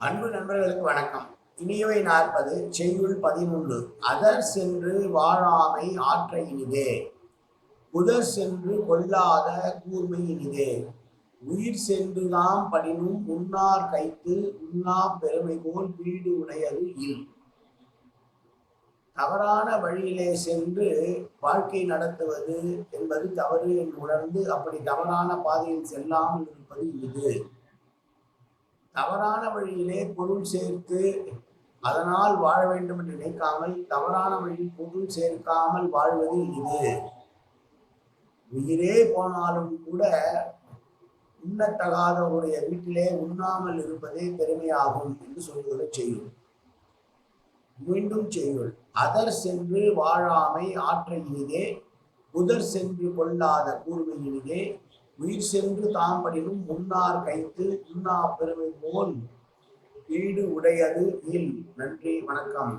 அன்பு நண்பர்களுக்கு வணக்கம். இனியவை நாற்பது செய்யுள் பதினொன்று. அதர் சென்று வாழாமை ஆற்ற இனிதே. புதர் சென்று கொல்லாத கூர்மை இனிதே. உயிர் சென்றுதாம் படினும் உன்னார் கைத்து உண்ணா பெருமை போல் வீடு உடையது இல். தவறான வழியிலே சென்று வாழ்க்கை நடத்துவது என்பது தவறு என்று உணர்ந்து அப்படி தவறான பாதையில் செல்லாமல் இருப்பது இது. தவறான வழியிலே பொருள் சேர்த்து அதனால் வாழ வேண்டும் என்று நினைக்காமல் தவறான வழியில் பொருள் சேர்க்காமல் வாழ்வது இது. உயிரே போனாலும் கூட உண்ணத்தகாதவருடைய வீட்டிலே உண்ணாமல் இருப்பதே பெருமையாகும் என்று சொல்வதை செய்யும் மீண்டும் செய்யுள். அதர் சென்று வாழாமை ஆற்ற புதர் சென்று கொள்ளாத கூர்மை உயிர் சென்று தாம்படினும் முன்னார் கைத்து உண்ணா பெருமை போல் வீடு உடையது இல். நன்றி வணக்கம்.